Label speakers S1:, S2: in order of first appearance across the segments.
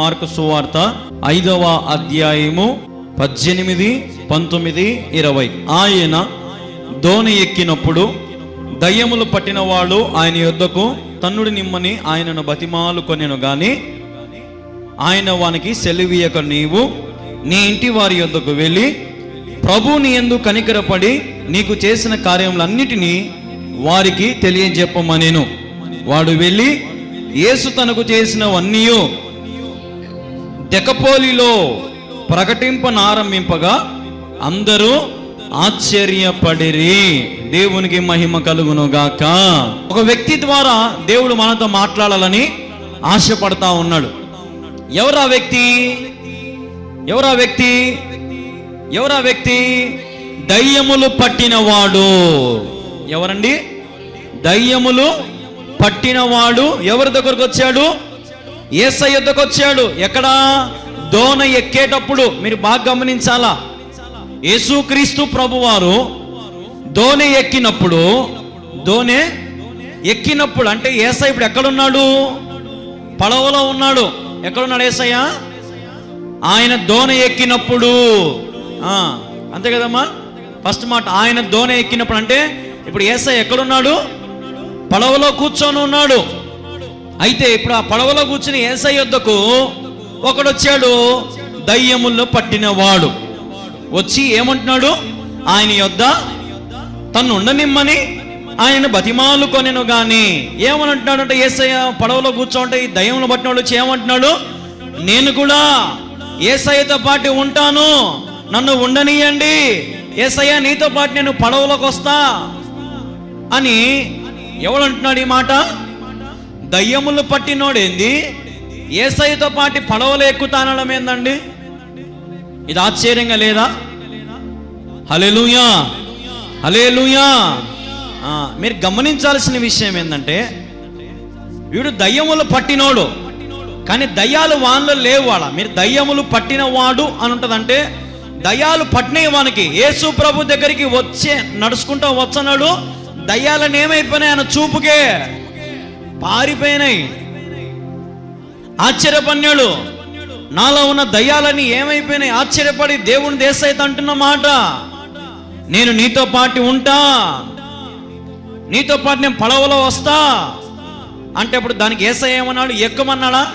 S1: Mark సువార్త ఐదవ అధ్యాయము పద్దెనిమిది పంతొమ్మిది ఇరవై. ఆయన దోణి ఎక్కినప్పుడు దయ్యములు పట్టిన వాళ్ళు ఆయన యొద్దకు తన్నుడి నిమ్మని ఆయనను బతిమాలు కొనెను గాని ఆయన వానికి సెలవీయక నీవు నీ ఇంటి వారి యొద్దకు వెళ్ళి ప్రభు నీ ఎందు కనికరపడి నీకు చేసిన కార్యములన్నిటినీ వారికి తెలియజెప్పమనేను. వాడు వెళ్ళి యేసు తనకు చేసినవన్నీయో దెకపోలిలో ప్రకటింపనారంభింపగా అందరూ ఆశ్చర్యపడిరి. దేవునికి మహిమ కలుగును గాక ఒక వ్యక్తి ద్వారా దేవుడు మనతో మాట్లాడాలని ఆశపడతా ఉన్నాడు. ఎవరా వ్యక్తి? ఎవరా వ్యక్తి? ఎవరా వ్యక్తి? దయ్యములు పట్టినవాడు. ఎవరండి? దయ్యములు పట్టినవాడు. ఎవరి దగ్గరకు వచ్చాడు? ఏసై యుద్ధకు వచ్చాడు. ఎక్కడ? దోన ఎక్కేటప్పుడు. మీరు బాగా గమనించాలా? యేసుక్రీస్తు ప్రభువారు దోనె ఎక్కినప్పుడు దోనె ఎక్కినప్పుడు అంటే ఏసై ఇప్పుడు ఎక్కడున్నాడు? పడవలో ఉన్నాడు. ఎక్కడున్నాడు ఏసయ్య? ఆయన దోణి ఎక్కినప్పుడు. అంతే కదమ్మా? ఫస్ట్ మాట ఆయన దోణి ఎక్కినప్పుడు అంటే ఇప్పుడు ఏసై ఎక్కడున్నాడు? పడవలో కూర్చొని ఉన్నాడు. అయితే ఇప్పుడు ఆ పడవలో కూర్చుని ఏసై యొద్దకు ఒకడు వచ్చాడు దయ్యముల్లో పట్టినవాడు. వచ్చి ఏమంటున్నాడు? ఆయన యొద్ద తను ఉండనిమ్మని ఆయన బతిమాలు కొనెను గాని. ఏమని అంటున్నాడంటే ఏసయ్య పడవలో కూర్చోంటే ఈ దయ్యంలో పట్టినవాడు వచ్చి ఏమంటున్నాడు? నేను కూడా ఏసయ్యతో పాటు ఉంటాను. నన్ను ఉండనియండి. ఏసయ్య నీతో పాటు నేను పడవలోకి వస్తా అని ఎవడు అంటున్నాడు ఈ మాట? దయ్యములు పట్టినోడేంది? ఏసైతో పాటి పడవలు ఎక్కుతానడం ఏందండి? ఇది ఆశ్చర్యంగా లేదా? హలేలుయా హలేలుయా మీరు గమనించాల్సిన విషయం ఏంటంటే వీడు దయ్యములు పట్టినోడు కానీ దయ్యాలు వాన్లు లేవు వాడ మీరు దయ్యములు పట్టినవాడు అని ఉంటుందంటే దయ్యాలు పట్టినవి వానికి. యేసు ప్రభు దగ్గరికి వచ్చే నడుచుకుంటా వచ్చన్నాడు దయ్యాలను ఏమైపోయినాయి ఆయన చూపుకే. పారిపోయినాయి. ఆశ్చర్యపన్నాడు నాలో ఉన్న దయ్యాలని ఏమైపోయినాయి? ఆశ్చర్యపడి దేవుని దేశైతే అంటున్న మాట. నేను నీతో పాటు ఉంటా. నీతో పాటు నేను పడవలో వస్తా. అంటే ఇప్పుడు దానికి ఏసఐ ఏమన్నాడు? ఎక్కుమన్నాడా?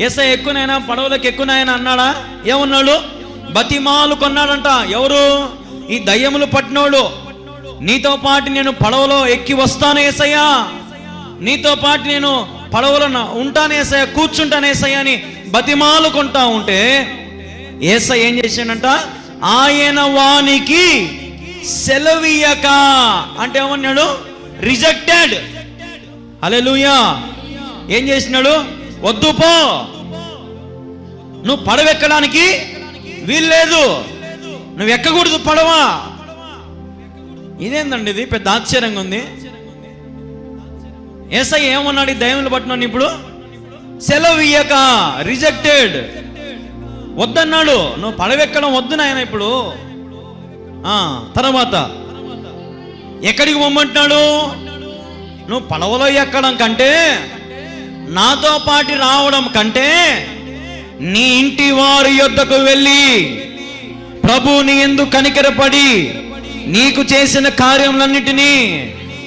S1: ఏసఐ ఎక్కునైనా పడవలకు ఎక్కునైనా అన్నాడా? ఏమన్నాడు? బతిమాలు కొన్నాడంట. ఎవరు? ఈ దయ్యములు పట్టినోడు. నీతో పాటు నేను పడవలో ఎక్కి వస్తాను ఏసయ్యా. నీతో పాటు నేను పడవలో నా- కూర్చుంటానేసయ్య అని బతిమాలుకుంటా ఉంటే ఏస ఏం చేశాడంట? ఆయన వానికి సెలవీయక అంటే ఏమన్నాడు? రిజెక్టెడ్. అలెలుయా ఏం చేసినాడు? వద్దు పో. నువ్వు పడవెక్కడానికి వీల్లేదు. నువ్వు ఎక్కకూడదు పడవ. ఇదేందండి ఇది? పెద్ద ఆశ్చర్యంగా ఉంది. ఏసై ఏమన్నాడు? ఈ పట్టినాను ఇప్పుడు. సెలవు ఇయ్యక రిజెక్టెడ్ వద్దన్నాడు. నువ్వు పడవెక్కడం వద్దు నాయన ఇప్పుడు. తర్వాత. ఎక్కడికి పొమ్మంటున్నాడు? నువ్వు పడవలో ఎక్కడం కంటే నాతో పాటు రావడం కంటే నీ ఇంటి వారి యొద్దకు వెళ్ళి ప్రభు నీ ఎందు కనికరపడి నీకు చేసిన కార్యములన్నిటినీ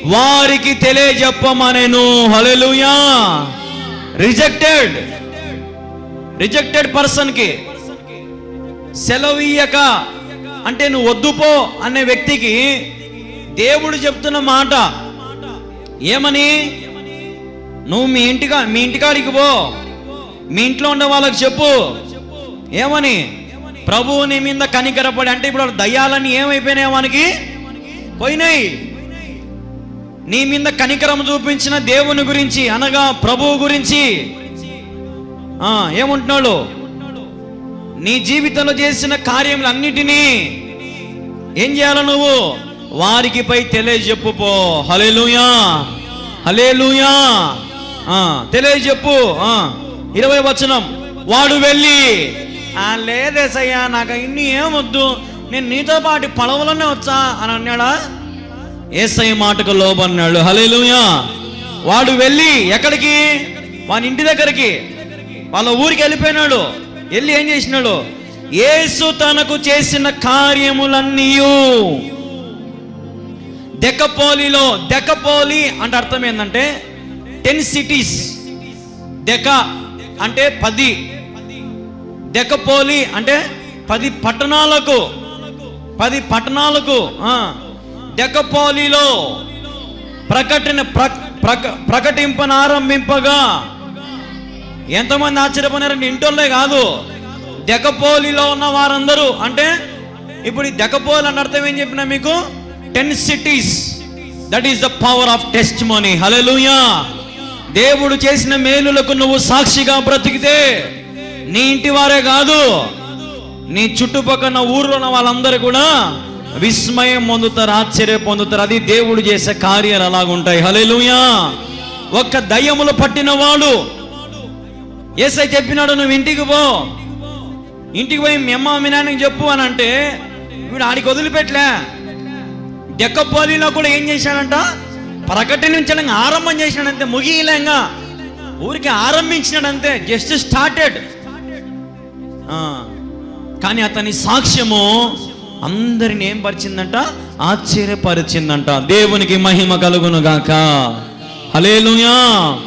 S1: వారికి తెలియజెప్పమనేను. Hallelujah rejected. రిజెక్టెడ్ పర్సన్కి సెలవీయక. అంటే నువ్వు వద్దుపో అనే వ్యక్తికి దేవుడు చెప్తున్న మాట. ఏమని? నువ్వు మీ ఇంటికా మీ ఇంటికాడికి పో. మీ ఇంట్లో ఉండే వాళ్ళకి చెప్పు. ఏమని? ప్రభువు నీ మీద కనికరపడి అంటే ఇప్పుడు దయ్యాలని ఏమైపోయినాయి వానికి? పోయినాయి. నీ మీద కనికరం చూపించిన దేవుని గురించి అనగా ప్రభువు గురించి. ఏముంటున్నాడు? నీ జీవితంలో చేసిన కార్యములన్నిటినీ ఏం చేయాలి నువ్వు? వారికి పై తెలియజెప్పు హలేలుయా హలేలుయా తెలియజెప్పు. ఇరవై వచనం. వాడు వెళ్ళి లేదేసయ్యా నాకు ఇన్ని ఏమొద్దు. నేను నీతో పాటు పడవలోనే వచ్చా అని అన్నాడా? ఏసై మాటకు లోబన్నాడు హలేలుయా వాడు వెళ్ళి ఎక్కడికి? వాని ఇంటి దగ్గరికి. వాళ్ళ ఊరికి వెళ్ళిపోయినాడు. వెళ్ళి ఏం చేసినాడు? యేసు తనకు చేసిన కార్యములన్నీ దెక్కపోలిలో దెక్కపోలి అంటే అర్థం ఏంటంటే టెన్ సిటీస్ దెక అంటే పది. దెక్కపోలి అంటే పది పట్టణాలకు. పది పట్టణాలకు డెకపాలిలో ప్రకటన ప్ర- ప్రక- ప్రకటింపనారంభింపగా ఎంతమంది ఆశ్చర్యపోయినారంటే ఇంటోళ్ళే కాదు. డెకపోలిలో ఉన్న వారందరూ అంటే ఇప్పుడు ఈ దెకపోలి అని అర్థం ఏం చెప్పిన మీకు? Ten cities that is the power of testimony hallelujah దేవుడు చేసిన మేలులకు నువ్వు సాక్షిగా బ్రతికితే నీ ఇంటి వారే కాదు. నీ చుట్టుపక్కల ఊర్లో ఉన్న వాళ్ళందరూ కూడా విస్మయం పొందుతారు ఆశ్చర్యం పొందుతారు. అది దేవుడు చేసే కార్యాలు అలాగుంటాయి. హలెలుయా ఒక్క దయ్యములు పట్టిన వాడు. ఏసై చెప్పినాడు నువ్వు ఇంటికి పో. ఇంటికి పోయి మేమ్మ అమ్మ చెప్పు అని అంటే వీడు ఆడికి వదిలిపెట్టలే. డెక్కపోలిలో కూడా ఏం చేశాడంట? ప్రకటించడం ఆరంభం చేసినాడంతే ముగియలేంగా. ఊరికి ఆరంభించినాడంతే జస్ట్ స్టార్టెడ్. కానీ అతని సాక్ష్యము అందరిని ఏం పరిచిందంట? ఆశ్చర్యపరిచిందంట. దేవునికి మహిమ కలుగును గాక. హలేలుయా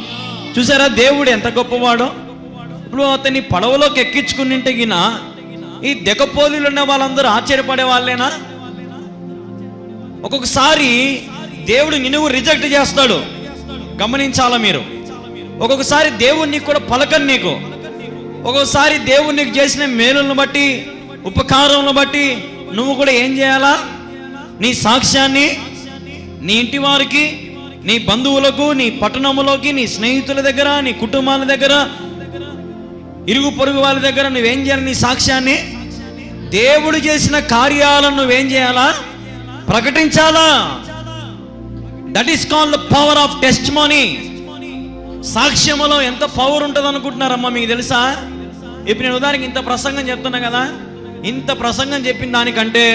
S1: చూసారా దేవుడు ఎంత గొప్పవాడో? ఇప్పుడు అతన్ని పడవలోకి ఎక్కించుకుని గిన ఈ దెకపోలీలు ఉన్న వాళ్ళందరూ ఆశ్చర్యపడే వాళ్ళేనా? ఒక్కొక్కసారి దేవుడు నిన్ను రిజెక్ట్ చేస్తాడు. గమనించాలా మీరు? ఒక్కొక్కసారి దేవుడు నీకు కూడా పలకని నీకు. ఒక్కొక్కసారి దేవుడు నీకు చేసిన మేలులను బట్టి ఉపకారములను బట్టి నువ్వు కూడా ఏం చేయాలా? నీ సాక్ష్యాన్ని నీ ఇంటి వారికి నీ బంధువులకు నీ పట్టణములోకి నీ స్నేహితుల దగ్గర నీ కుటుంబాల దగ్గర ఇరుగు పొరుగు వాళ్ళ దగ్గర నువ్వేం చేయాలి నీ సాక్ష్యాన్ని? దేవుడు చేసిన కార్యాలను నువ్వేం చేయాలా? ప్రకటించాలా? That is call the power of testimony సాక్ష్యములో ఎంత పవర్ ఉంటుంది అనుకుంటున్నారమ్మా మీకు తెలుసా? ఇప్పుడు నేను ఉదాహరణకి ఇంత ప్రసంగం చెప్తున్నా కదా. ఇంత ప్రసంగం చెప్పిన దానికంటే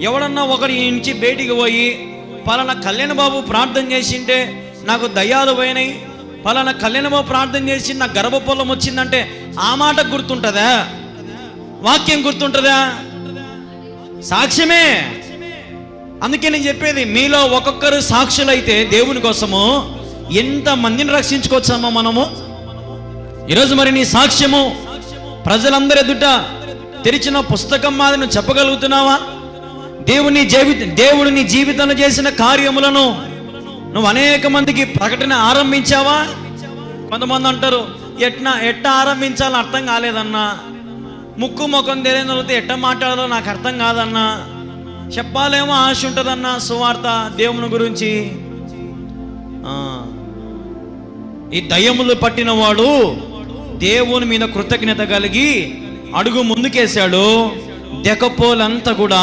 S1: ఎవడన్నా ఒకరి నుంచి బయటికి పోయి పలానా కళ్యాణ బాబు ప్రార్థన చేసింటే నాకు దయ్యాలు పోయినాయి. పలానా కళ్యాణ బాబు ప్రార్థన చేసి నాకు గర్భపొల్లం వచ్చిందంటే ఆ మాట గుర్తుంటుందా? వాక్యం గుర్తుంటుందా? సాక్ష్యమే. అందుకే నేను చెప్పేది మీలో ఒక్కొక్కరు సాక్షులైతే దేవుని కోసము ఎంత మందిని రక్షించుకోవచ్చామో మనము? ఈరోజు మరి నీ సాక్ష్యము ప్రజలందరి ఎదుట తెరిచిన పుస్తకం మాది నువ్వు చెప్పగలుగుతున్నావా? దేవుని జీవిత దేవుడు నీ జీవితంలో చేసిన కార్యములను నువ్వు అనేక మందికి ప్రకటన ఆరంభించావా? కొంతమంది అంటారు ఎట్నా ఎట్ట ఆరంభించాలని అర్థం కాలేదన్నా. ముక్కు ముఖం తెలియని ఎట్ట మాట్లాడాలో నాకు అర్థం కాదన్నా. చెప్పాలేమో ఆశ ఉంటుందన్నా సువార్త దేవుని గురించి. ఈ దయ్యములు పట్టినవాడు దేవుని మీద కృతజ్ఞత కలిగి అడుగు ముందుకేశాడు. దెకపోలంతా కూడా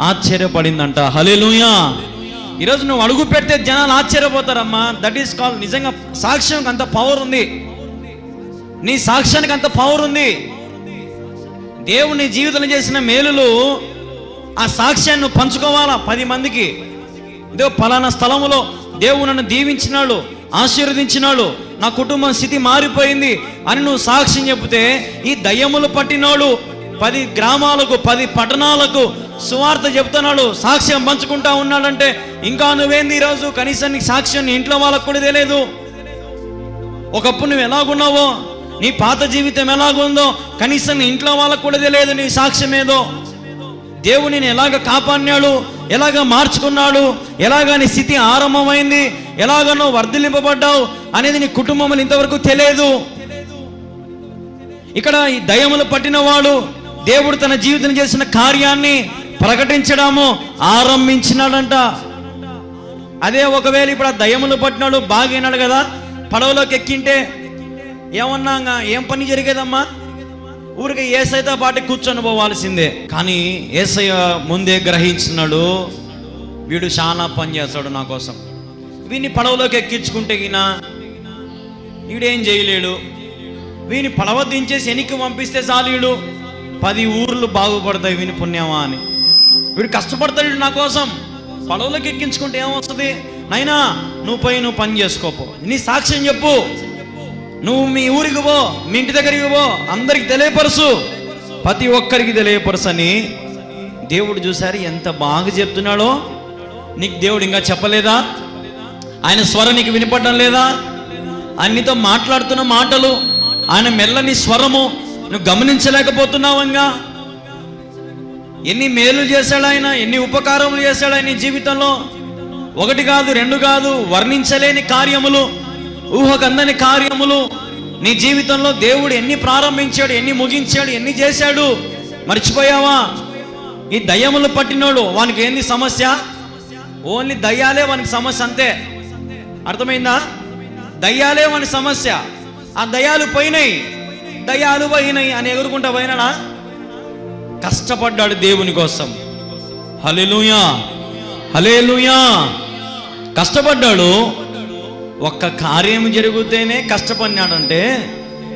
S1: ఆశ్చర్యపడిందంట. హలేలుయా ఈరోజు నువ్వు అడుగు పెడితే జనాలు ఆశ్చర్యపోతారమ్మా. దట్ ఈస్ కాల్ నిజంగా సాక్ష్యానికి అంత పవర్ ఉంది. నీ సాక్ష్యానికి అంత పవర్ ఉంది. దేవుని జీవితంలో చేసిన మేలులు ఆ సాక్ష్యాన్ని నువ్వు పంచుకోవాలా? పది మందికి. ఇదో పలానా స్థలములో దేవుడు నన్ను దీవించినాడు. ఆశీర్వదించినాడు. నా కుటుంబం స్థితి మారిపోయింది అని నువ్వు సాక్ష్యం చెబితే ఈ దయ్యములు పట్టినోడు పది గ్రామాలకు పది పట్టణాలకు సువార్త చెప్తున్నాడు సాక్ష్యం పంచుకుంటా ఉన్నాడంటే ఇంకా నువ్వేంది ఈరోజు కనీసం నీ సాక్ష్యం నీ ఇంట్లో వాళ్ళకు కూడా తెలియదు. ఒకప్పుడు నువ్వు ఎలాగున్నావో? నీ పాత జీవితం ఎలాగుందో? కనీసం నీ ఇంట్లో వాళ్ళకు కూడా తెలియదు నీ సాక్ష్యం ఏదో. దేవుని ఎలాగ కాపాడినాడు? ఎలాగ మార్చుకున్నాడు? ఎలాగ నీ స్థితి ఆరంభమైంది? ఎలాగ నువ్వు వర్ధిలింపబడ్డావు అనేది నీ కుటుంబములు ఇంతవరకు తెలియదు. ఇక్కడ ఈ దయములు పట్టినవాడు దేవుడు తన జీవితం చేసిన కార్యాన్ని ప్రకటించడము ఆరంభించినాడంట. అదే ఒకవేళ ఇప్పుడు ఆ దయములు పట్టినాడు బాగైనాడు కదా? పడవలోకి ఎక్కింటే ఏమన్నా ఏం పని జరిగేదమ్మా? ఊరికి ఏసైతో పాటు కూర్చొని పోవాల్సిందే కానీ ఏసయ్య ముందే గ్రహించినాడు వీడు చాలా పని చేస్తాడు నా కోసం. వీని పడవలోకి ఎక్కించుకుంటే గిన వీడేం చేయలేడు. వీని పడవ దించేసి వెనక్కి పంపిస్తే చాలు వీడు పది ఊర్లు బాగుపడతాయి వీని పుణ్యమా అని. వీడు కష్టపడతాడు నా కోసం. పడవలోకి ఎక్కించుకుంటే ఏమొస్తుంది? నైనా నువ్వు పోయి నువ్వు పని చేసుకోపో. నీ సాక్ష్యం చెప్పు. నువ్వు మీ ఊరికి పో మీ ఇంటి దగ్గరికి పో అందరికి తెలియపరచు ప్రతి ఒక్కరికి తెలియపరచని దేవుడు చూసారు ఎంత బాగా చెప్తున్నాడో. నీకు దేవుడు ఇంకా చెప్పలేదా? ఆయన స్వరం నీకు వినపడడం లేదా? ఆయనతో మాట్లాడుతున్న మాటలు ఆయన మెల్లని స్వరము నువ్వు గమనించలేకపోతున్నావంగా ఎన్ని మేలు చేశాడు ఆయన ఎన్ని ఉపకారములు చేశాడు ఆయన నీ జీవితంలో. ఒకటి కాదు రెండు కాదు వర్ణించలేని కార్యములు. ఊహకందని కార్యములు. నీ జీవితంలో దేవుడు ఎన్ని ప్రారంభించాడు ఎన్ని ముగించాడు ఎన్ని చేశాడు? మర్చిపోయావా? ఈ దయ్యములు పట్టినోడు వానికి ఏంది సమస్య? ఓన్లీ దయ్యాలే వానికి సమస్య అంతే. అర్థమైందా? దయ్యాలే వాని సమస్య. ఆ దయ్యాలు పోయినాయి. దయ్యాలు పోయినాయి అని ఎగురుకుంటా పోయినాడా? కష్టపడ్డాడు దేవుని కోసం. హలే లూయా హలే లూయా కష్టపడ్డాడు. ఒక్క కార్యం జరిగితేనే కష్టపడినాడంటే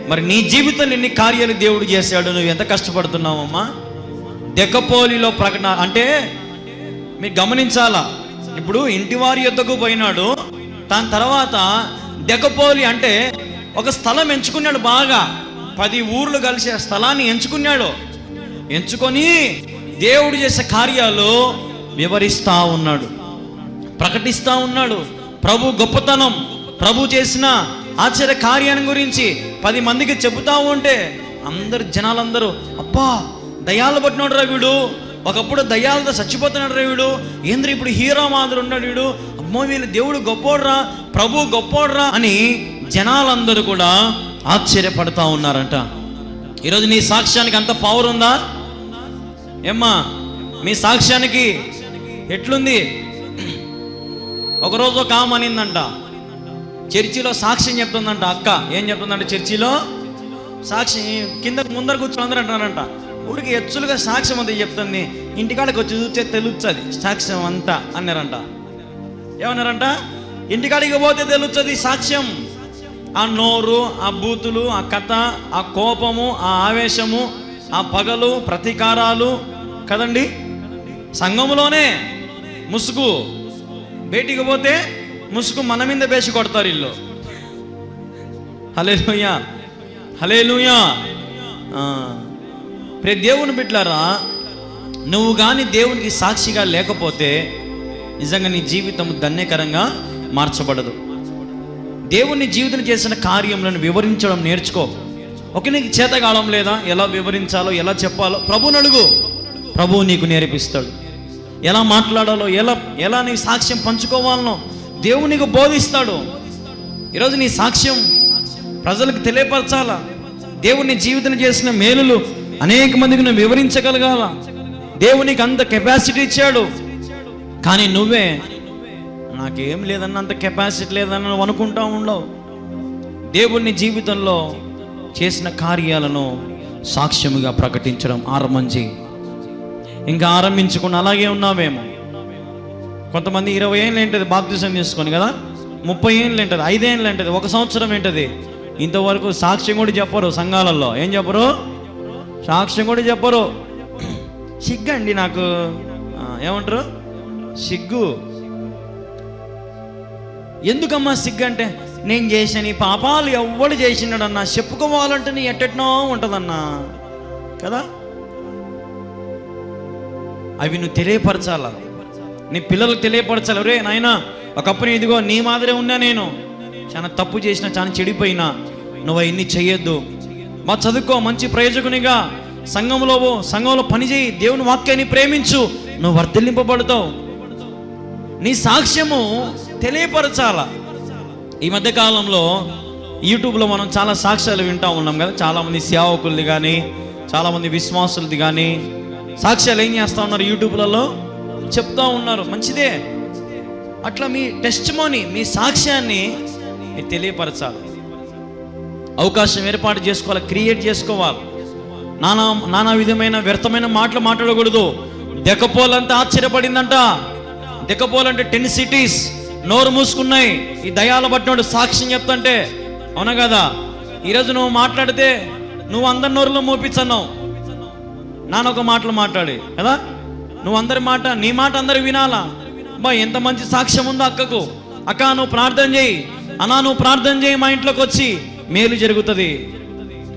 S1: మరి నీ జీవితంలో ఎన్ని కార్యాలు దేవుడు చేశాడు? నువ్వు ఎంత కష్టపడుతున్నావమ్మా? దెక్కపోలిలో ప్రకటన అంటే మీరు గమనించాలా? ఇప్పుడు ఇంటి వారి యొద్దకు పోయినాడు. దాని తర్వాత దెక్కపోలి అంటే ఒక స్థలం ఎంచుకున్నాడు బాగా. పది ఊర్లు కలిసి ఆ స్థలాన్ని ఎంచుకున్నాడు. ఎంచుకొని దేవుడు చేసే కార్యాలు వివరిస్తా ఉన్నాడు. ప్రకటిస్తా ఉన్నాడు. ప్రభు గొప్పతనం ప్రభు చేసిన ఆశ్చర్య కార్యాన్ని గురించి పది మందికి చెబుతా ఉంటే అందరు జనాలందరూ అబ్బా దయాలు పట్టినాడు రా వీడు. ఒకప్పుడు దయాలతో చచ్చిపోతున్నాడు రా వీడు. ఏంద్ర ఇప్పుడు హీరో మాదిరి ఉన్నాడు వీడు. అమ్మో వీళ్ళు దేవుడు గొప్పోడ్రా ప్రభు గొప్పోడ్రా అని జనాలందరూ కూడా ఆశ్చర్యపడతా ఉన్నారంట. ఈరోజు నీ సాక్ష్యానికి అంత పవర్ ఉందా? ఏమ్మా మీ సాక్ష్యానికి ఎట్లుంది? ఒకరోజు ఒక ఆమె అనిందంట చర్చిలో సాక్ష్యం చెప్తుందంట అక్క. ఏం చెప్తుందంట చర్చిలో? సాక్షి కిందకు ముందర కూర్చొని అందరూ అంటారంట ఊరికి ఎచ్చులుగా సాక్ష్యం అంతా చెప్తుంది. ఇంటికాడికి వచ్చి చూస్తే తెలుస్తుంది సాక్ష్యం అంతా అన్నారంట. ఏమన్నారంట? ఇంటికాడికి పోతే తెలుస్తుంది సాక్ష్యం. ఆ నోరు ఆ బూతులు ఆ కథ ఆ కోపము ఆ ఆవేశము ఆ పగలు ప్రతీకారాలు కదండి? సంఘములోనే ముసుగు. బయటికి పోతే ముసుగు మన మీద బేసి కొడతారు ఇల్లు. హలే లూయా హలే లూయా ప్రతి దేవుని బిడ్డలారా నువ్వు కానీ దేవునికి సాక్షిగా లేకపోతే నిజంగా నీ జీవితం ధన్యకరంగా మార్చబడదు. దేవుని జీవితం చేసిన కార్యములను వివరించడం నేర్చుకో. ఒక నీకు చేతగాడం లేదా ఎలా వివరించాలో ఎలా చెప్పాలో ప్రభుని అడుగు. ప్రభువు నీకు నేర్పిస్తాడు. ఎలా మాట్లాడాలో ఎలా ఎలా నీ సాక్ష్యం పంచుకోవాలనో దేవుడు నీకు బోధిస్తాడు. ఈరోజు నీ సాక్ష్యం ప్రజలకు తెలియపరచాలా? దేవుని జీవితం చేసిన మేలులు అనేక మందికి నువ్వు వివరించగలగాల? దేవునికి అంత కెపాసిటీ ఇచ్చాడు. కానీ నువ్వే నాకేం లేదన్న అంత కెపాసిటీ లేదన్న నువ్వు అనుకుంటా ఉండవు. దేవుని జీవితంలో చేసిన కార్యాలను సాక్ష్యముగా ప్రకటించడం ఆరంభం చేయి. ఇంకా ఆరంభించుకుని అలాగే ఉన్నామేమో కొంతమంది ఇరవై ఏళ్ళు ఏంటది బాప్తిజం తీసుకొని కదా? ముప్పై ఏళ్ళు ఏంటది? ఐదేళ్ళు ఏంటది? ఒక సంవత్సరం ఏంటది? ఇంతవరకు సాక్ష్యం కూడా చెప్పరు సంఘాలలో. ఏం చెప్పరు? సాక్ష్యం కూడా చెప్పరు. సిగ్గండి నాకు. ఏమంటారు? సిగ్గు. ఎందుకమ్మా సిగ్గు అంటే నేను చేసిన ఈ పాపాలు ఎవడు చేసినాడన్నా? చెప్పుకోవాలంటే నీ ఎట్టెట్నో ఉంటుందన్నా. కదా? అవి నువ్వు తెలియపరచాలా? నీ పిల్లలకు తెలియపరచాలి? రే నాయనా ఒకప్పుడు ఇదిగో నీ మాదిరే ఉన్నా నేను. చాలా తప్పు చేసిన చాలా చెడిపోయినా. నువ్వు అవన్నీ చెయ్యొద్దు. మా చదువుకో మంచి ప్రయోజకునిగా. సంఘంలో సంఘంలో పనిచేయి దేవుని వాక్యాన్ని ప్రేమించు. నువ్వు వర్ధిల్లింపబడతావు. నీ సాక్ష్యము తెలియపరచాల? ఈ మధ్య కాలంలో యూట్యూబ్లో మనం చాలా సాక్ష్యాలు వింటూ ఉన్నాం కదా. చాలామంది సేవకులది కానీ చాలామంది విశ్వాసులది కానీ సాక్ష్యాలు ఏం చేస్తూ ఉన్నారు యూట్యూబ్లలో? చెప్తా ఉన్నారు. మంచిదే. అట్లా మీ టెస్ట్ మీ సాక్ష్యాన్ని తెలియపరచాలి. అవకాశం ఏర్పాటు చేసుకోవాలి క్రియేట్ చేసుకోవాలి. నానా నానా విధమైన వ్యర్థమైన మాటలు మాట్లాడకూడదు. దెక్కపోలంతా ఆశ్చర్యపడిందంట. దెక్కపోలంటే టెన్ సిటీస్ నోరు మూసుకున్నాయి. ఈ దయాల పట్టినోడు సాక్ష్యం చెప్తుంటే అవునా కదా? ఈరోజు నువ్వు మాట్లాడితే నువ్వు అందరి నోరులో మోపించన్నావు నానొక మాటలు మాట్లాడి. కదా నువ్వు అందరి మాట నీ మాట అందరు వినాలా? బా ఎంత మంచి సాక్ష్యం ఉందో అక్కకు. అక్క నువ్వు ప్రార్థన చేయి. అన్నా నువ్వు ప్రార్థన చేయి మా ఇంట్లోకి వచ్చి. మేలు జరుగుతుంది.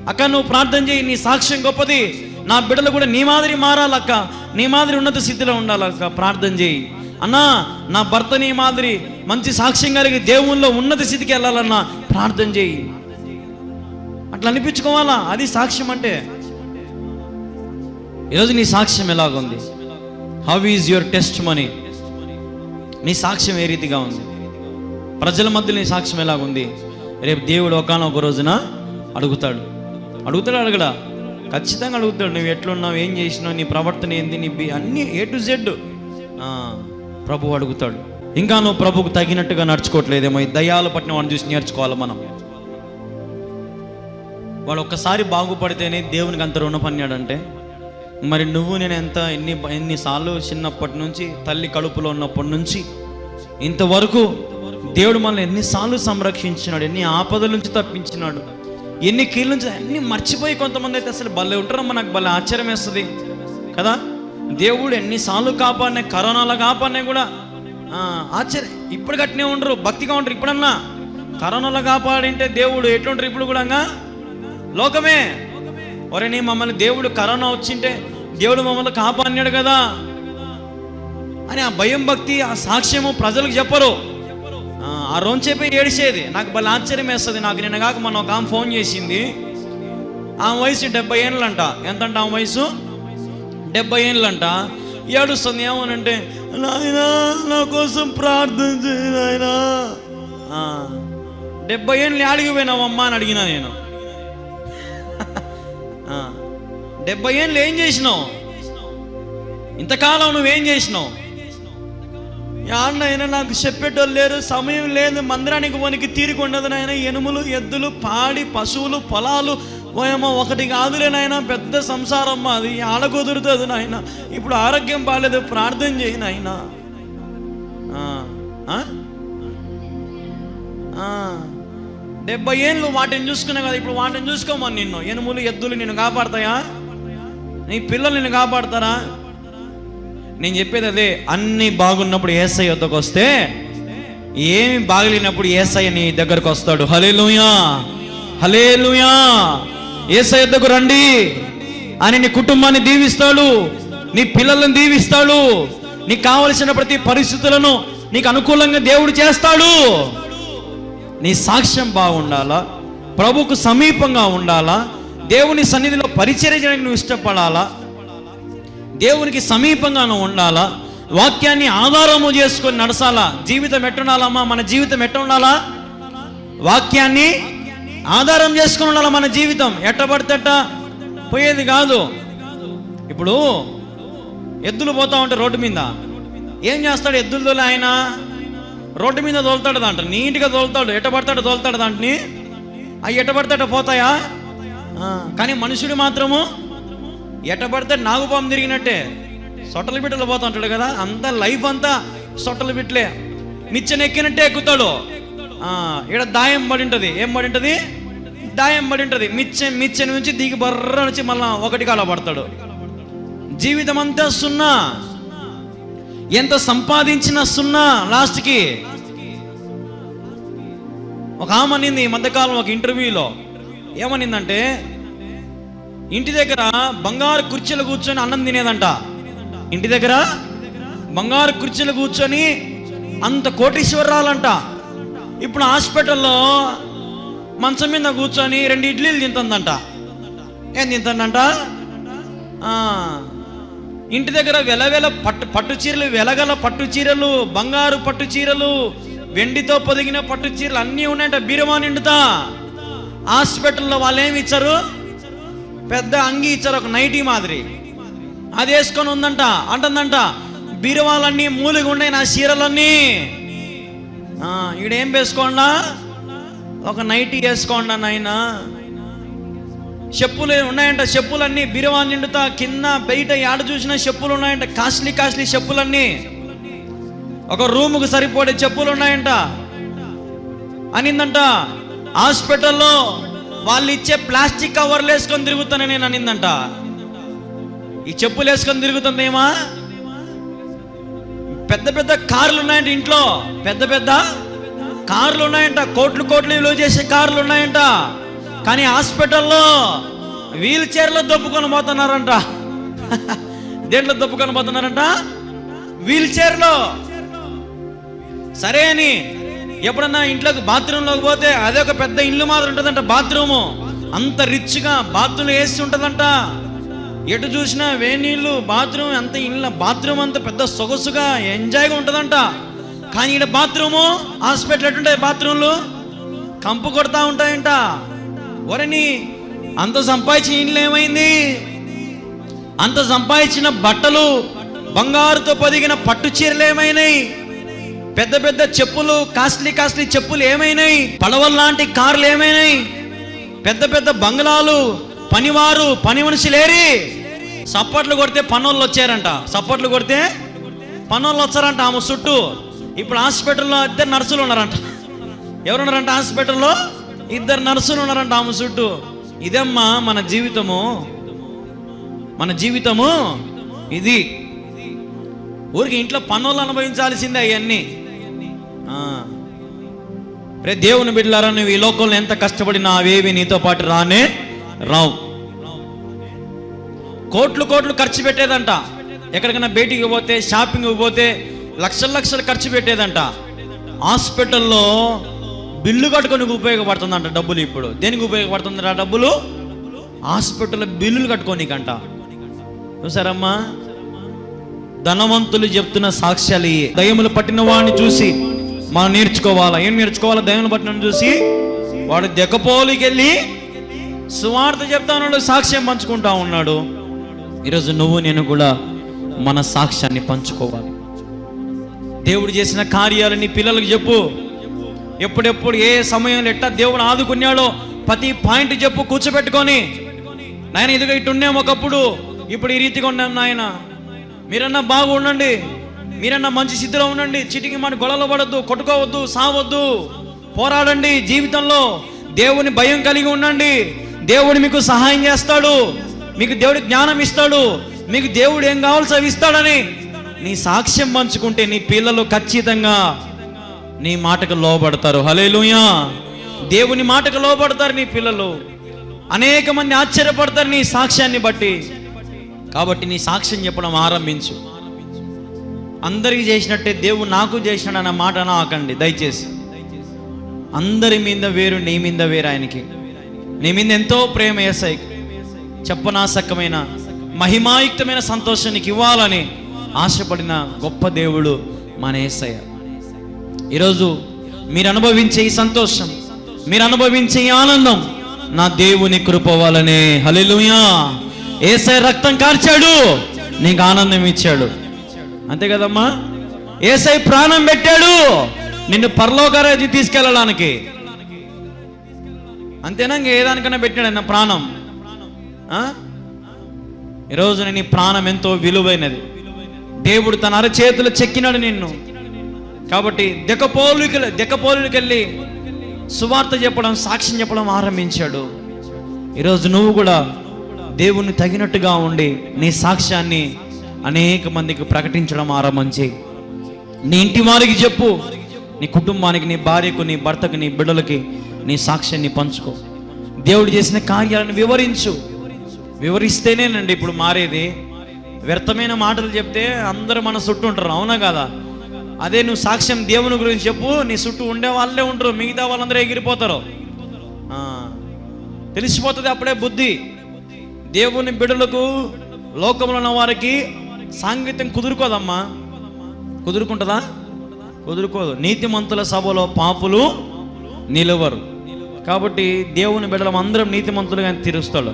S1: అక్క నువ్వు ప్రార్థన చేయి నీ సాక్ష్యం గొప్పది. నా బిడ్డలు కూడా నీ మాదిరి మారాలక్క నీ మాదిరి ఉన్నత స్థితిలో ఉండాలక్క ప్రార్థన చేయి. అన్నా నా భర్త నీ మాదిరి మంచి సాక్ష్యం కలిగి దేవుల్లో ఉన్నత స్థితికి వెళ్ళాలన్నా ప్రార్థన చేయి. అట్లా అనిపించుకోవాలా? అది సాక్ష్యం అంటే. ఈరోజు నీ సాక్ష్యం ఎలాగుంది? How is your testimony నీ సాక్ష్యం ఏ రీతిగా ఉంది? ప్రజల మధ్య నీ సాక్ష్యం ఎలాగుంది? రేపు దేవుడు ఒకనొక రోజున అడుగుతాడు. అడుగుతాడు అడగడా? ఖచ్చితంగా అడుగుతాడు. నువ్వు ఎట్లున్నావు? ఏం చేసినావు? నీ ప్రవర్తన ఏంది? నీ బి అన్నీ ఏ టు జెడ్ ప్రభు అడుగుతాడు. ఇంకా నువ్వు ప్రభుకు తగినట్టుగా నడుచుకోవట్లేదేమో. ఈ దయాల పట్టిన వాడిని చూసి నేర్చుకోవాలి మనం? వాడు ఒక్కసారి బాగుపడితేనే దేవునికి అంత రుణపన్నాడంటే మరి నువ్వు నేను ఎంత ఎన్ని ఎన్నిసార్లు చిన్నప్పటి నుంచి తల్లి కడుపులో ఉన్నప్పటి నుంచి ఇంతవరకు దేవుడు మనల్ని ఎన్నిసార్లు సంరక్షించినాడు ఎన్ని ఆపదల నుంచి తప్పించినాడు ఎన్ని కీళ్ళ నుంచి అన్ని మర్చిపోయి కొంతమంది అయితే అసలు భలే ఉంటారమ్మా నాకు భలే ఆశ్చర్యం వేస్తుంది. కదా? దేవుడు ఎన్నిసార్లు కాపాడినా కరోనాలో కాపాడినా కూడా ఆశ్చర్యం ఇప్పుడు గట్టినే ఉండరు భక్తిగా ఉంటారు ఇప్పుడన్నా. కరోనాలో కాపాడింటే దేవుడు ఎట్లుంటారు ఇప్పుడు కూడా లోకమే. ఒరే నీ మమ్మల్ని దేవుడు కరోనా వచ్చింటే దేవుడు మమ్మల్ని కాపాడినాడు కదా అని ఆ భయం భక్తి ఆ సాక్ష్యము ప్రజలకు చెప్పరు. ఆ, రోజు చెప్పి ఏడిసేది నాకు భలే ఆశ్చర్యం వేస్తుంది. నాకు నిన్న కాక మొన్న ఒక ఆమె ఫోన్ చేసింది. ఆమె వయసు డెబ్బై ఏళ్ళంట. ఎంతంట ఆమె వయసు? డెబ్బై ఏళ్ళంట. ఏడుస్తుంది ఏమనంటే నాయనా నా కోసం ప్రార్థన చేయి నాయనా. డెబ్బై ఏళ్ళు అడిగిపోయినావమ్మా అని అడిగినా నేను. డెబ్బై ఏళ్ళు ఏం చేసినావు? ఇంతకాలం నువ్వేం చేసినావు? యాన్నైనా నాకు చెప్పేటోళ్ళు లేరు సమయం లేదు మందిరానికి వనికి తీరుకుండదు నాయన. ఎనుములు ఎద్దులు పాడి పశువులు పొలాలు ఓయమ్మ ఒకటి కాదులే నాయన. పెద్ద సంసారం అది ఆడ కుదురుతుంది నాయన? ఇప్పుడు ఆరోగ్యం బాగాలేదు ప్రార్థన చేయి నాయన. డెబ్బై ఏళ్ళు వాటిని చూసుకున్నా కదా ఇప్పుడు వాటిని చూసుకోమని నిన్ను. ఎనుములు ఎద్దులు నిన్ను కాపాడతాయా? నీ పిల్లలు నేను కాపాడతారా? నేను చెప్పేది అదే అన్ని బాగున్నప్పుడు ఏసఐ వద్దకు వస్తే ఏమి బాగలేనప్పుడు ఏసఐ నీ దగ్గరకు వస్తాడు. హలే లూయా హలే లూయా ఏసఐ వద్దకు రండి అని నీ కుటుంబాన్ని దీవిస్తాడు నీ పిల్లలను దీవిస్తాడు నీకు కావలసిన ప్రతి పరిస్థితులను నీకు అనుకూలంగా దేవుడు చేస్తాడు. నీ సాక్ష్యం బాగుండాలా? ప్రభుకు సమీపంగా ఉండాలా? దేవుని సన్నిధిలో పరిచర్య చేయడానికి నువ్వు ఇష్టపడాలా? దేవునికి సమీపంగా నువ్వు ఉండాలా? వాక్యాన్ని ఆధారము చేసుకొని నడసాలా? జీవితం ఎట్టుండాలమ్మా మన జీవితం ఎట్టుండాలా వాక్యాన్ని ఆధారం చేసుకుని ఉండాలా మన జీవితం? ఎట్టబడితేట పోయేది కాదు. ఇప్పుడు ఎద్దులు పోతా ఉంటే రోడ్డు మీద. ఏం చేస్తాడు ఎద్దులు తోలే ఆయన? రోడ్డు మీద తోలుతాడు దాంట్లో. నీట్గా తోలుతాడు. ఎట్టబడతాడు తోలుతాడు దాంట్ని అవి ఎట్టబడతాడు పోతాయా? కానీ మనుషుడు మాత్రము ఎటబడితే పడితే నాగుపాము తిరిగినట్టే. సొట్టల బిడ్డలు పోతా ఉంటాడు కదా అంత లైఫ్ అంతా సొట్టల బిట్లే నిచ్చెన ఎక్కినట్టే ఎక్కుతాడు. ఇక్కడ ఈడ దాయం పడి ఉంటుంది. ఏం పడి ఉంటుంది? దాయం పడి ఉంటుంది. మిచ్చె మిచ్చె నుంచి దిగి బర్ర నుంచి మళ్ళా ఒకటి కాల పడతాడు. జీవితం అంతా సున్నా. ఎంత సంపాదించినా సున్నా లాస్ట్కి. ఒక ఆమె అనింది ఈ మధ్యకాలం ఒక ఇంటర్వ్యూలో. ఏమనిందంటే ఇంటి దగ్గర బంగారు కుర్చీలు కూర్చొని అన్నం తినేదంట. ఇంటి దగ్గర బంగారు కుర్చీలు కూర్చొని అంత కోటీశ్వరాలంట ఇప్పుడు హాస్పిటల్లో మంచం మీద కూర్చొని రెండు ఇడ్లీలు తింటుందంట. ఏం తింటుందంట? ఇంటి దగ్గర వెలవెల పట్టు పట్టు చీరలు వెలగల పట్టు చీరలు బంగారు పట్టు చీరలు వెండితో పొదిగిన పట్టు చీరలు అన్నీ ఉన్నాయంట. బీరమా నిండుతా. హాస్పిటల్లో వాళ్ళు ఏమి ఇచ్చారు? పెద్ద అంగి ఇచ్చారు ఒక నైటీ మాదిరి. అది వేసుకొని ఉందంట అంటుందంట బీరువాలన్నీ మూలిగా ఉన్నాయి నా చీరలన్నీ. ఈడేం వేసుకోండా? ఒక నైటీ వేసుకోండా నాయనా? చెప్పులు ఉన్నాయంట చెప్పులన్నీ బీరువా నిండుతా కింద బయట ఏడ చూసిన చెప్పులు ఉన్నాయంట కాస్ట్లీ కాస్ట్లీ చెప్పులన్నీ. ఒక రూముకు సరిపోయే చెప్పులు ఉన్నాయంట. అనిందంట హాస్పిటల్లో వాళ్ళు ఇచ్చే ప్లాస్టిక్ కవర్లు వేసుకొని తిరుగుతాను నేను అనిందంట. ఈ చెప్పులు వేసుకొని తిరుగుతుందేమా? పెద్ద పెద్ద కార్లు ఉన్నాయంట ఇంట్లో. పెద్ద పెద్ద కార్లు ఉన్నాయంట. కోట్లు కోట్లు విలువ చేసే కార్లు ఉన్నాయంట. కానీ హాస్పిటల్లో వీల్ చైర్లో దొప్పుకొని పోతున్నారంట. దేంట్లో దొప్పుకొని పోతున్నారంట? వీల్ చైర్లో. సరే అని ఎప్పుడన్నా ఇంట్లోకి బాత్రూంలోకి పోతే అదే ఒక పెద్ద ఇల్లు మాత్రం ఉంటుందంట బాత్రూము. అంత రిచ్గా బాత్రూమ్ వేసి ఉంటుందంట. ఎటు చూసినా వేనీళ్ళు బాత్రూమ్ అంత ఇల్లు బాత్రూమ్ అంత పెద్ద సొగసుగా ఎంజాయ్గా ఉంటుందంట. కానీ ఇక్కడ బాత్రూము హాస్పిటల్ ఎటుంటాయి బాత్రూమ్లు కంపు కొడతా ఉంటాయంట. ఒరని అంత సంపాదించిన ఇల్లు ఏమైంది? అంత సంపాదించిన బట్టలు బంగారుతో పొదిగిన పట్టు చీరలు ఏమైనాయి? పెద్ద పెద్ద చెప్పులు కాస్ట్లీ కాస్ట్లీ చెప్పులు ఏమైనాయి? పడవల్ లాంటి కార్లు ఏమైనాయి? పెద్ద పెద్ద బంగ్లాలు పనివారు పని మనుషులేరి సప్పట్లు కొడితే పనోళ్ళు వచ్చారంట. సప్పట్లు కొడితే పనోళ్ళు వచ్చారంట ఆమె చుట్టూ. ఇప్పుడు హాస్పిటల్లో ఇద్దరు నర్సులు ఉన్నారంట. ఎవరున్నారంట హాస్పిటల్లో? ఇద్దరు నర్సులు ఉన్నారంట ఆమె చుట్టూ. ఇదమ్మా మన జీవితము. మన జీవితము ఇది. ఊరికి ఇంట్లో పనులు అనుభవించాల్సిందే అవన్నీ. రే దేవుని బిడ్డలారా నువ్వు ఈ లోకంలో ఎంత కష్టపడినా అవేవి నీతో పాటు రానే రావు. కోట్లు కోట్లు ఖర్చు పెట్టేదంట. ఎక్కడికైనా బయటికి పోతే షాపింగ్ పోతే లక్షల లక్షలు ఖర్చు పెట్టేదంట. హాస్పిటల్లో బిల్లు కట్టుకొని ఉపయోగపడుతుందంట డబ్బులు ఇప్పుడు. దేనికి ఉపయోగపడుతుంది ఆ డబ్బులు? హాస్పిటల్లో బిల్లులు కట్టుకోనికంట. చూసారమ్మా? ధనవంతులు చెప్తున్న సాక్ష్యాలు ఇయ్యే దయములు పట్టిన వాడిని చూసి మనం నేర్చుకోవాలా? ఏం నేర్చుకోవాలా? దయములు పట్టిన చూసి వాడు దెక్కపోలికి వెళ్ళి సువార్త చెప్తా ఉన్నాడు సాక్ష్యం పంచుకుంటా ఉన్నాడు. ఈరోజు నువ్వు నేను కూడా మన సాక్ష్యాన్ని పంచుకోవాలి. దేవుడు చేసిన కార్యాలు నీ పిల్లలకు చెప్పు. ఎప్పుడెప్పుడు ఏ సమయంలో ఎట్టా దేవుడు ఆదుకున్నాడో ప్రతి పాయింట్ చెప్పు కూర్చోబెట్టుకొని. నాయన ఇదిగో ఇటు ఉన్నాం ఒకప్పుడు ఇప్పుడు ఈ రీతిగా ఉన్నాం నాయన. మీరన్నా బాగుండండి. మీరన్నా మంచి స్థితిలో ఉండండి. చిటికి మన గొడవలు పడద్దు కొట్టుకోవద్దు సావద్దు. పోరాడండి జీవితంలో. దేవుని భయం కలిగి ఉండండి. దేవుడు మీకు సహాయం చేస్తాడు. మీకు దేవుడు జ్ఞానం ఇస్తాడు. మీకు దేవుడు ఏం కావాల్సి అవి ఇస్తాడని నీ సాక్ష్యం పంచుకుంటే నీ పిల్లలు ఖచ్చితంగా నీ మాటకు లోబడతారు. హలేలుయా దేవుని మాటకు లోబడతారు నీ పిల్లలు. అనేక మంది ఆశ్చర్యపడతారు నీ సాక్ష్యాన్ని బట్టి. కాబట్టి నీ సాక్ష్యం చెప్పడం ఆరంభించు. అందరికి చేసినట్టే దేవుడు నాకు చేసినాడు అన్న మాట నాకండి దయచేసి. అందరి మీద వేరు నీ మీద వేరు ఆయనకి. నీ మీద ఎంతో ప్రేమ వేసాయి చెప్పనాసకమైన మహిమాయుక్తమైన సంతోషం నీకు ఇవ్వాలని ఆశపడిన గొప్ప దేవుడు మన ఏసయ్య. ఈరోజు మీరు అనుభవించే ఈ సంతోషం మీరు అనుభవించే ఈ ఆనందం నా దేవుని కృప వలనే. హల్లెలూయా. ఏసై రక్తం కార్చాడు నీకు ఆనందం ఇచ్చాడు. అంతే కదమ్మా? ఏసై ప్రాణం పెట్టాడు. నిన్ను పరలోకరాజు తీసుకెళ్ళడానికి. అంతేనా? ఇంక ఏదానికన్నా పెట్టాడు నా ప్రాణం? ఆ? ఈరోజు నీ ప్రాణం ఎంతో విలువైనది. దేవుడు తన అరచేతులు చెక్కినాడు నిన్ను. కాబట్టి దెక్కపోలుకి దెక్కపోలుకి వెళ్ళి సువార్త చెప్పడం సాక్ష్యం చెప్పడం ఆరంభించాడు. ఈరోజు నువ్వు కూడా దేవుణ్ణి తగినట్టుగా ఉండి నీ సాక్ష్యాన్ని అనేక మందికి ప్రకటించడం ఆరంభించి. నీ ఇంటి వారికి చెప్పు. నీ కుటుంబానికి నీ భార్యకు నీ భర్తకు నీ బిడ్డలకి నీ సాక్ష్యాన్ని పంచుకో. దేవుడు చేసిన కార్యాలను వివరించు. వివరిస్తేనేనండి ఇప్పుడు మారేది. వ్యర్థమైన మాటలు చెప్తే అందరూ మన చుట్టూ ఉంటారు. అవునా కదా? అదే నువ్వు సాక్ష్యం దేవుని గురించి చెప్పు. నీ చుట్టూ ఉండే వాళ్ళే ఉంటారు మిగతా వాళ్ళందరూ ఎగిరిపోతారు. తెలిసిపోతుంది అప్పుడే బుద్ధి. దేవుని బిడ్డలకు లోకంలో ఉన్న వారికి సాంగత్యం కుదురుకోదమ్మా. కుదురుకుంటుందా? కుదురుకోదు. నీతిమంతుల సభలో పాపులు నిలవరు. కాబట్టి దేవుని బిడ్డలం అందరం నీతిమంతులుగా తీరుస్తాడు.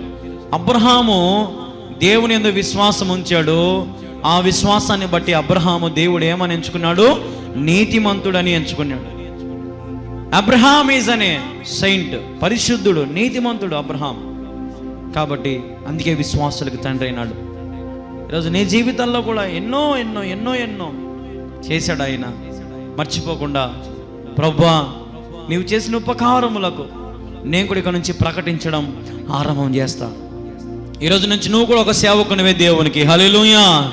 S1: అబ్రహాము దేవుని ఎందుకు విశ్వాసం ఉంచాడు. ఆ విశ్వాసాన్ని బట్టి అబ్రహాము దేవుడు ఏమని ఎంచుకున్నాడు? నీతిమంతుడని ఎంచుకున్నాడు. అబ్రహాం ఈజ్ అనే సెయింట్ పరిశుద్ధుడు నీతిమంతుడు అబ్రహాం. కాబట్టి అందుకే విశ్వాసులకు తండ్రి అయినాడు. ఈరోజు నీ జీవితంలో కూడా ఎన్నో ఎన్నో ఎన్నో ఎన్నో చేశాడు ఆయన. మర్చిపోకుండా. ప్రవ్వా నీవు చేసిన ఉపకారములకు నేను కూడా ఇక్కడ నుంచి ప్రకటించడం ఆరంభం చేస్తా. ఈరోజు నుంచి నువ్వు కూడా ఒక సేవకునివే దేవునికి. హలోయా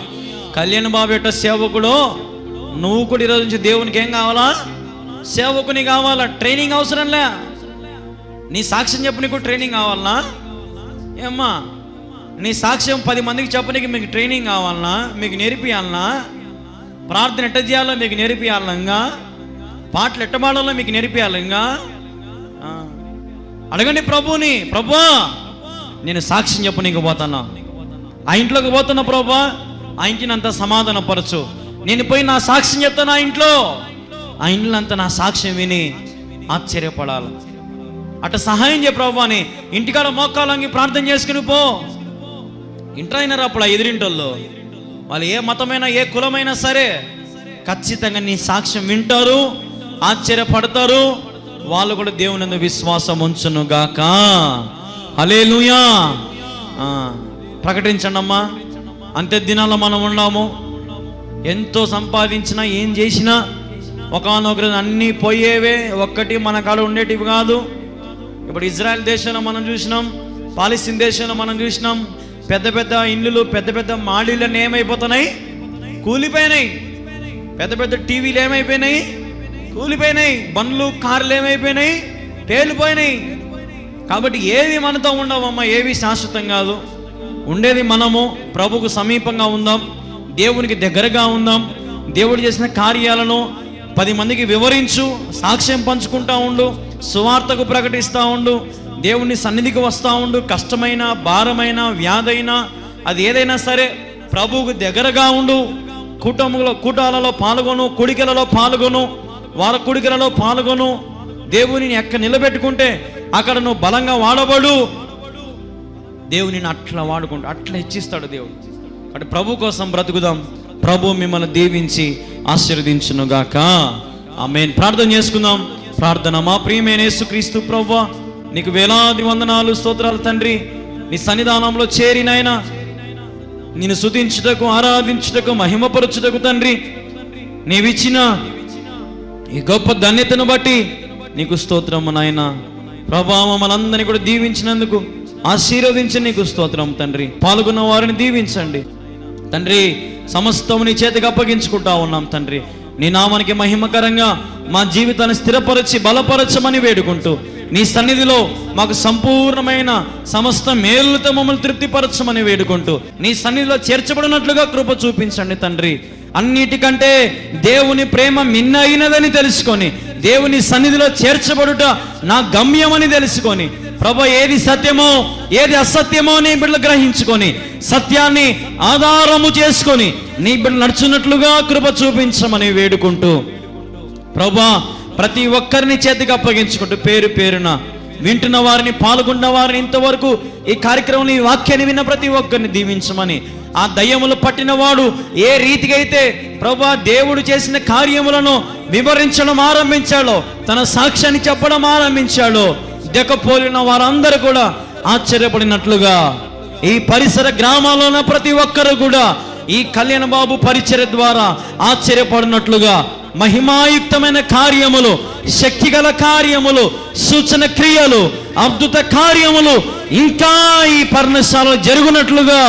S1: కళ్యాణ్ బాబు యొక్క సేవకుడు నువ్వు కూడా ఈరోజు నుంచి దేవునికి ఏం కావాలా? సేవకుని కావాలా? ట్రైనింగ్ అవసరంలే నీ సాక్ష్యం చెప్పు నీకు ట్రైనింగ్ కావాలనా ఏమ్మా? నీ సాక్ష్యం పది మందికి చెప్పడానికి మీకు ట్రైనింగ్ కావాలన్నా మీకు నేర్పియాలనా? ప్రార్థన ఎట్ట చేయాలో మీకు నేర్పియాలంగా పాటలు ఎట్ట పాడాలో మీకు నేర్పియాలి ఇంకా? అడగండి ప్రభుని ప్రభా నేను సాక్ష్యం చెప్పు నీకు పోతానా? ఆ ఇంట్లోకి పోతున్నా ప్రభా ఆ ఇంటిని అంతా సమాధానపరచు. నేను పోయి నా సాక్ష్యం చెప్తాను ఆ ఇంట్లో. ఆ ఇంట్లో అంతా నా సాక్ష్యం విని ఆశ్చర్యపడాలి. అట్ట సహాయం చేయ ప్రభు అని ఇంటికాడ మోకాలంగి ప్రార్థన చేసుకుని పో. ఇంటర్ అయినారు అప్పుడు ఆ ఎదిరింటోళ్ళు. వాళ్ళు ఏ మతమైనా ఏ కులమైనా సరే ఖచ్చితంగా నీ సాక్ష్యం వింటారు ఆశ్చర్యపడతారు. వాళ్ళు కూడా దేవుని విశ్వాసం ఉంచును గాక అలేలుయా ప్రకటించండి అమ్మా అంతే దినాల్లో మనం ఉన్నాము. ఎంతో సంపాదించినా ఏం చేసినా ఒకనొకరు అన్నీ పోయేవే ఒక్కటి మన కాడ ఉండేటివి కాదు. ఇప్పుడు ఇజ్రాయెల్ దేశంలో మనం చూసినాం పాలిస్తీన్ దేశంలో మనం చూసినాం పెద్ద పెద్ద ఇండ్లు పెద్ద పెద్ద మాడీలన్నీ ఏమైపోతున్నాయి? కూలిపోయినాయి. పెద్ద పెద్ద టీవీలు ఏమైపోయినాయి? కూలిపోయినాయి. బండ్లు కార్లు ఏమైపోయినాయి? తేలిపోయినాయి. కాబట్టి ఏవి మనతో ఉండవమ్మా ఏవి శాశ్వతం కాదు. ఉండేది మనము ప్రభుకు సమీపంగా ఉందాం దేవునికి దగ్గరగా ఉందాం. దేవుడు చేసిన కార్యాలను పది మందికి వివరించు సాక్ష్యం పంచుకుంటా ఉండు సువార్తకు ప్రకటిస్తూ ఉండు. దేవుని సన్నిధికి వస్తూ ఉండు. కష్టమైన భారమైన వ్యాధైన అది ఏదైనా సరే ప్రభువుకు దగ్గరగా ఉండు. కూటములో కూటాలలో పాల్గొను కుడికలలో పాల్గొను వార కుడికలలో పాల్గొను. దేవుని ఎక్కడ నిలబెట్టుకుంటే అక్కడ నువ్వు బలంగా వాడబడు. దేవునిని అట్లా వాడుకుంటూ. అట్లా హెచ్చిస్తాడు దేవుడు. అటు ప్రభు కోసం బ్రతుకుదాం. ప్రభు మిమ్మల్ని దీవించి ఆశీర్వదించునుగాక. ఆమె ప్రార్థన చేసుకుందాం. ప్రార్థన మా ప్రియమైన యేసుక్రీస్తు ప్రభు నీకు వేలాది వందనాలు స్తోత్రాలు తండ్రి. నీ సన్నిధానంలో చేరినైనా నేను శుతించుటకు ఆరాధించుటకు మహిమపరచుటకు తండ్రి. నీవిచ్చిన ఈ గొప్ప ధన్యతను బట్టి నీకు స్తోత్రము నాయన. ప్రభావం మనందరినీ కూడా దీవించినందుకు ఆశీర్వదించి నీకు స్తోత్రం తండ్రి. పాల్గొన్న వారిని దీవించండి. తండ్రి సమస్తము నీ చేతికి అప్పగించుకుంటా ఉన్నాం తండ్రి. నీ నామానికి మహిమకరంగా మా జీవితాన్ని స్థిరపరచి బలపరచమని వేడుకుంటూ నీ సన్నిధిలో మాకు సంపూర్ణమైన సమస్త మేలులతో మమ్మల్ని తృప్తిపరచమని వేడుకుంటూ నీ సన్నిధిలో చేర్చబడినట్లుగా కృప చూపించండి తండ్రి. అన్నిటికంటే దేవుని ప్రేమ మిన్నైనదని తెలుసుకొని దేవుని సన్నిధిలో చేర్చబడుట నా గమ్యమని తెలుసుకొని ప్రభ ఏది సత్యమో ఏది అసత్యమో నీ బిడ్డలు గ్రహించుకొని సత్యాన్ని ఆధారము చేసుకొని నీ బిడ్డలు నడుచున్నట్లుగా కృప చూపించమని వేడుకుంటూ ప్రభా ప్రతి ఒక్కరిని చేతికి అప్పగించుకుంటూ పేరు పేరున వింటున్న వారిని పాల్గొన్న వారిని ఇంతవరకు ఈ కార్యక్రమం ఈ వాక్యాన్ని విన్న ప్రతి ఒక్కరిని దీవించమని ఆ దయ్యములు పట్టిన వాడు ఏ రీతిగా అయితే ప్రభా దేవుడు చేసిన కార్యములను వివరించడం ఆరంభించాడో తన సాక్ష్యాన్ని చెప్పడం ఆరంభించాడో దెక్కపోలిన వారందరూ కూడా ఆశ్చర్యపడినట్లుగా ఈ పరిసర గ్రామాల్లో ఉన్న ప్రతి ఒక్కరు కూడా ఈ కళ్యాణ బాబు పరిచయ ద్వారా ఆశ్చర్యపడినట్లుగా మహిమాయుక్తమైన కార్యములు శక్తిగల కార్యములు సూచన క్రియలు అద్భుత కార్యములు ఇంకా ఈ పర్ణశాల జరుగునట్లుగా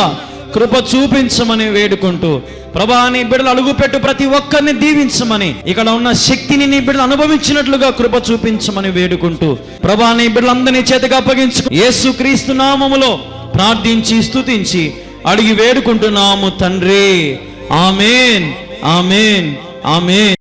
S1: కృప చూపించమని వేడుకుంటూ ప్రభా నీ బిడ్డలు అడుగుపెట్టు ప్రతి ఒక్కరిని దీవించమని ఇక్కడ ఉన్న శక్తిని నీ బిడ్డలు అనుభవించినట్లుగా కృప చూపించమని వేడుకుంటూ ప్రభా నీ బిడ్డలందరినీ చేతగా అప్పగించు. యేసు క్రీస్తు నామములో ప్రార్థించి స్తుతించి అడిగి వేడుకుంటున్నాము తండ్రి. Amen amen amen.